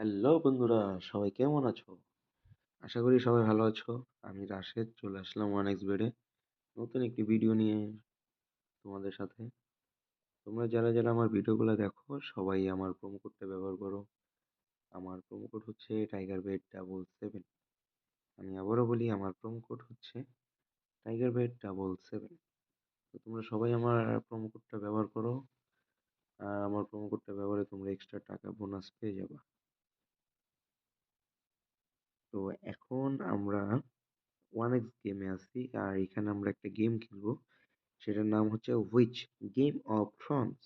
Hello বন্ধুরা, সবাই কেমন আছো? আশা করি সবাই ভালো আছো। আমি রাশেদ, চলে আসলাম ওয়ান এক্স বেডে নতুন একটি ভিডিও নিয়ে তোমাদের সাথে। তোমরা যারা যারা আমার ভিডিওগুলো দেখো, সবাই আমার প্রোমো কোডটা ব্যবহার করো। আমার প্রোমো কোড হচ্ছে টাইগার বেড ডাবল সেভেন আমি আবারও বলি, আমার প্রোমো কোড হচ্ছে টাইগার বেড ডাবল সেভেন তো তোমরা সবাই আমার প্রোমো কোডটা ব্যবহার করো। আর আমার প্রোমো কোডটা ব্যবহারে তোমরা এক্সট্রা টাকা বোনাস পেয়ে যাবে। তো এখন আমরা ওয়ান এক্স গেমে আছি। আর এখানে আমরা একটা গেম খেলব। সেটার নাম হচ্ছে উইচ গেম অফ থ্রনস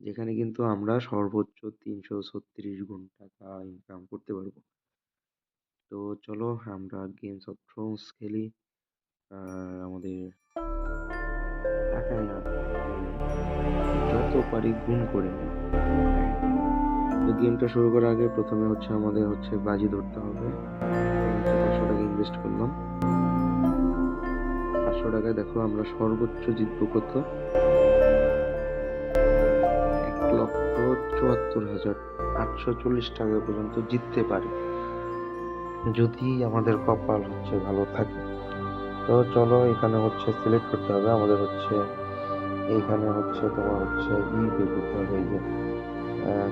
যেখানে কিন্তু আমরা সর্বোচ্চ তিনশো ছত্রিশ গুণ টাকা ইনকাম করতে পারব। তো চলো আমরা গেমস অফ থ্রোনস খেলি। আর আমাদের টাকা যত পারি গুণ করে নিই তো গেমটা শুরু করার আগে প্রথমে হচ্ছে আমাদের হচ্ছে বাজি ধরতে হবে। পাঁচশো টাকা ইনভেস্ট করলাম। পাঁচশো টাকায় দেখো আমরা সর্বোচ্চ জিতবো কত? এক লক্ষ চুয়াত্তর হাজার আটশো চল্লিশ টাকা পর্যন্ত জিততে পারি। যদি আমাদের কপাল হচ্ছে ভালো থাকে। তো চলো এখানে হচ্ছে সিলেক্ট করতে হবে। আমাদের হচ্ছে এখানে হচ্ছে তোমার হচ্ছে ই করতে হবে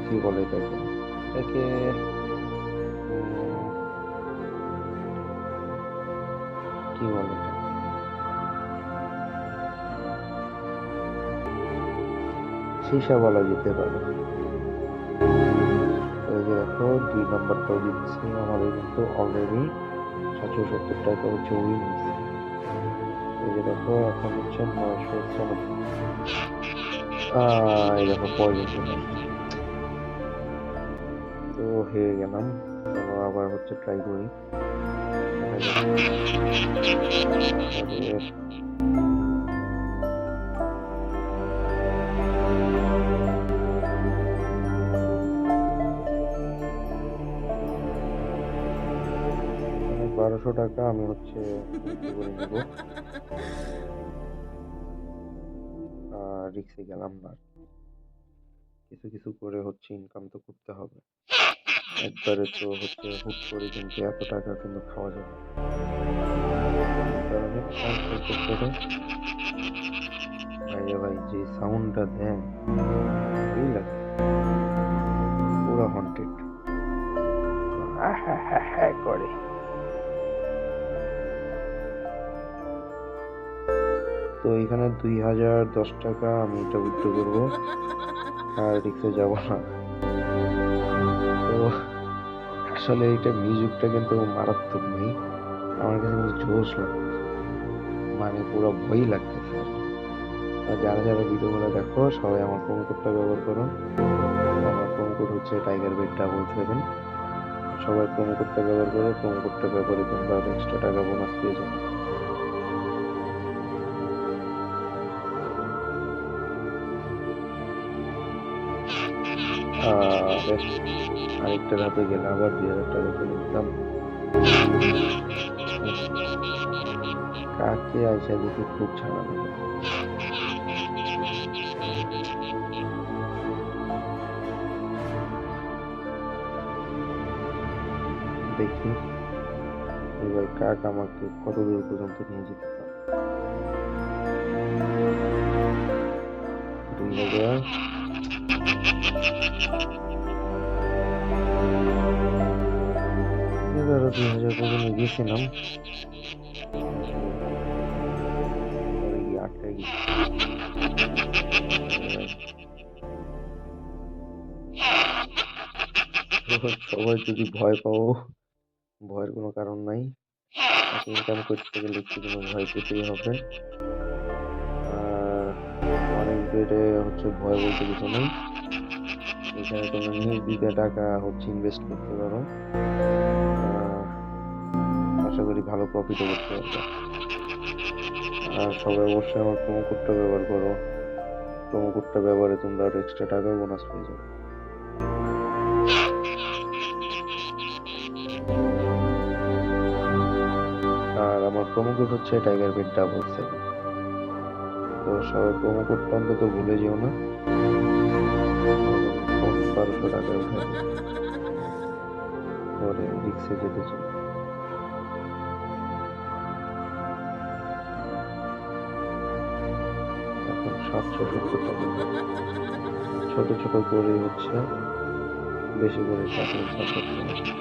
কি বলে এটাকে? এটাকে, কি বলে সীসা বলা যেতে পারে। দেখো, দুই নম্বরটাও দিচ্ছি আমাদের কিন্তু অলরেডি সাতশো সত্তর টাকা হচ্ছে উইন এই দেখো, এখন হচ্ছে নয়শো ছিয়ানব্বই এই দেখো পয়জন তো হেরে গেলাম। চলো আবার হচ্ছে ট্রাই করি। বারোশো টাকা আমি হচ্ছে করে রিক্সে গেলাম না। কিছু কিছু করে হচ্ছে ইনকাম তো করতে হবে। একবারে তো হচ্ছে হুট করে কিন্তু এত টাকা কিন্তু খাওয়া যাবে ভাই ভাই যে সাউন্ডটা দেন এই লাগে পুরো হন্টেড করে। তো এখানে দুই হাজার দশ টাকা আমি এটা উইথড্র করব। আর রিক্সে যাব না। আসলে এটা মিউজিকটা কিন্তু মারাত্মক ভাই। আমার কাছে কিন্তু জোশ লাগতেছে। মানে পুরো ভয় লাগতেছে আর যারা যারা ভিডিওগুলো দেখো, সবাই আমার প্রোমো কোডটা ব্যবহার করো। আমার প্রোমো হচ্ছে টাইগার বেড ডাবল সেভেন সবাই প্রোমো কোডটা ব্যবহার করো প্রোমো কোডটা ব্যবহারে তোমরা এক্সট্রা টাকা বোনাস পেয়ে যাবে। আরেকটা ধাপে গেলে আবার দুই হাজার টাকা করে দিতাম। কাকে আইসা দেখি খুব ছাড়া দেখি, এবার কাক আমাকে কত দূর পর্যন্ত নিয়ে যেতে পারে। দুই হাজার। এবারও দুই হাজার পর্যন্ত আটকায় সবাই যদি ভয় পাও, ভয়ের কোনো কারণ নাই। ইনকাম করতে গেলে একটু কোনো ভয় পেতেই হবে? অনেক বেডে হচ্ছে ভয় বলতে কিছু নেই। এখানে তোমরা নির্বিঘে টাকা হচ্ছে ইনভেস্ট করতে পারো। আশা করি ভালো প্রফিটও করতে পারবে। আর সবাই অবশ্যই আমার প্রোমো কোডটা ব্যবহার করো। প্রোমো কোডটা ব্যবহারে তোমরা আরও এক্সট্রা টাকা বোনাস পেয়ে যাবে। আর আমার প্রোমো কোড হচ্ছে টাইগার বেড ডাবল সেভেন তো সবাই প্রোমো কোডটা অন্তত ভুলে যেও না। বারোশো টাকা উঠে করে রিক্সে যেতে চাই। ছোট ছোট করে হচ্ছে বেশি করে সাপোর্ট করে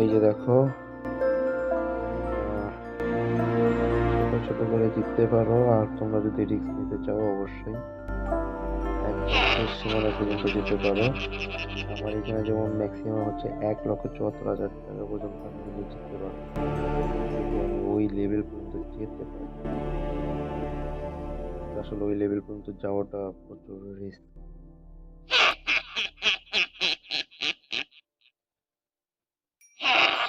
এই যে দেখো। ছোট করে জিততে পারো, আর তোমরা যদি রিস্ক নিতে চাও, অবশ্যই। সীমানা পর্যন্ত যেতে পারো। আমার এখানে যেমন ম্যাক্সিমাম হচ্ছে এক লক্ষ চুয়াত্তর হাজার টাকা পর্যন্ত আমি কিন্তু জিততে আমি ওই লেভেল পর্যন্ত যেতে পারি। আসলে ওই লেভেল পর্যন্ত যাওয়াটা প্রচুর রিস্ক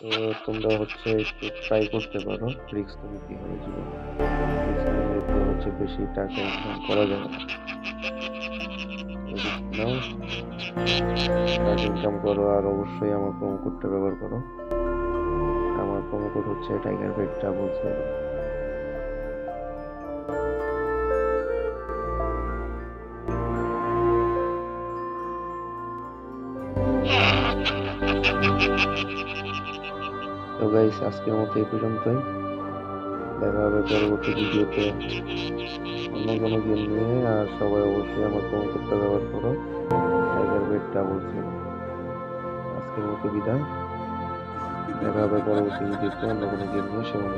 তো তোমরা হচ্ছে একটু ট্রাই করতে পারো। রিক্স তো নিতে হবে জীবনে হচ্ছে বেশি টাকা ইনকাম করা যাবে না। নাও। টাকা ইনকাম করো আর অবশ্যই আমার প্রোমো কোডটা ব্যবহার করো। আমার প্রোমো কোড হচ্ছে tiger bed double seven guys আজকের মতো এই পর্যন্তই। দেখা হবে পরবর্তী ভিডিওতে অন্য কোনো গেম নিয়ে, আর সবাই অবশ্যই আমার কমেন্টটা ব্যবহার করো। টাইগার বেড ডাবল সেভেন আজকের মতো বিদায়। দেখা হবে পরবর্তী ভিডিওতে অন্য কোনো গেম নিয়ে সবাই